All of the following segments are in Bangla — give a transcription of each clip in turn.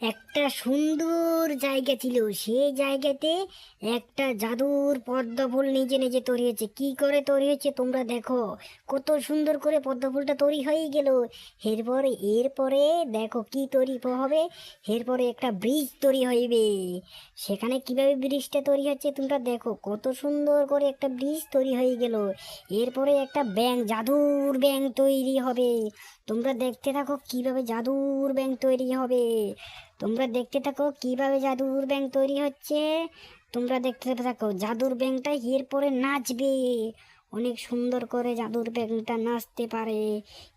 একটা সুন্দর জায়গা ছিল। সেই জায়গাতে একটা জাদুর পদ্ম ফুল নিজে নিজে তৈরি হয়েছে কি করে তৈরি হয়েছে তোমরা দেখো। কত সুন্দর করে পদ্ম ফুলটা তৈরি হয়ে গেল। এরপরে এরপরে দেখো কি তৈরি হবে। এরপরে একটা ব্রিজ তৈরি হইবে। সেখানে কীভাবে ব্রিজটা তৈরি হচ্ছে তোমরা দেখো। কত সুন্দর করে একটা ব্রিজ তৈরি হয়ে গেল। এরপরে একটা ব্যাংক জাদুর ব্যাংক তৈরি হবে। তোমরা দেখতে থাকো কীভাবে জাদুর ব্যাংক তৈরি হবে। তোমরা দেখতে থাকো কীভাবে জাদুর ব্যাংক তৈরি হচ্ছে। তোমরা দেখতে থাকো, জাদুর ব্যাংকটা এরপরে নাচবে। অনেক সুন্দর করে জাদুর ব্যাংকটা নাচতে পারে।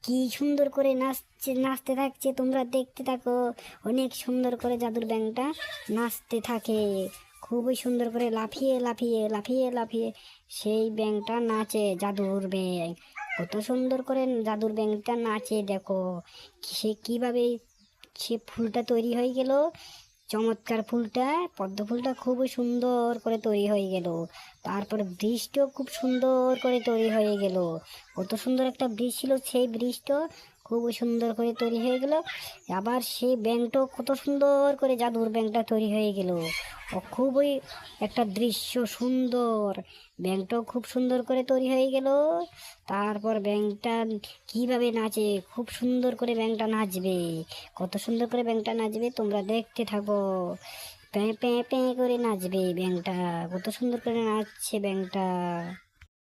কি সুন্দর করে নাচছে, নাচতে থাকছে তোমরা দেখতে থাকো। অনেক সুন্দর করে জাদুর ব্যাংকটা নাচতে থাকে। খুবই সুন্দর করে লাফিয়ে লাফিয়ে লাফিয়ে লাফিয়ে সেই ব্যাংকটা নাচে জাদুর ব্যাংক কত সুন্দর করে জাদুর ব্যাংকটা নাচে দেখো। সে কীভাবে সে ফুলটা তৈরি হয়ে গেল। চমৎকার ফুলটা, পদ্ম ফুলটা খুবই সুন্দর করে তৈরি হয়ে গেল। তারপর ব্রিজটাও খুব সুন্দর করে তৈরি হয়ে গেল। কত সুন্দর একটা ব্রিজ ছিল সেই ব্রিজটা খুবই সুন্দর করে তৈরি হয়ে গেল। আবার সেই ব্যাংকটাও কত সুন্দর করে জাদুর ব্যাংকটা তৈরি হয়ে গেল। ও খুবই একটা দৃশ্য সুন্দর। ব্যাংকটাও খুব সুন্দর করে তৈরি হয়ে গেল। তারপর ব্যাংকটা কীভাবে নাচে, খুব সুন্দর করে ব্যাংকটা নাচবে, কত সুন্দর করে ব্যাংকটা নাচবে তোমরা দেখতে থাকো। প্যাঁ প্যাঁ প্যাঁ করে নাচবে ব্যাংকটা, কত সুন্দর করে নাচছে ব্যাংকটা।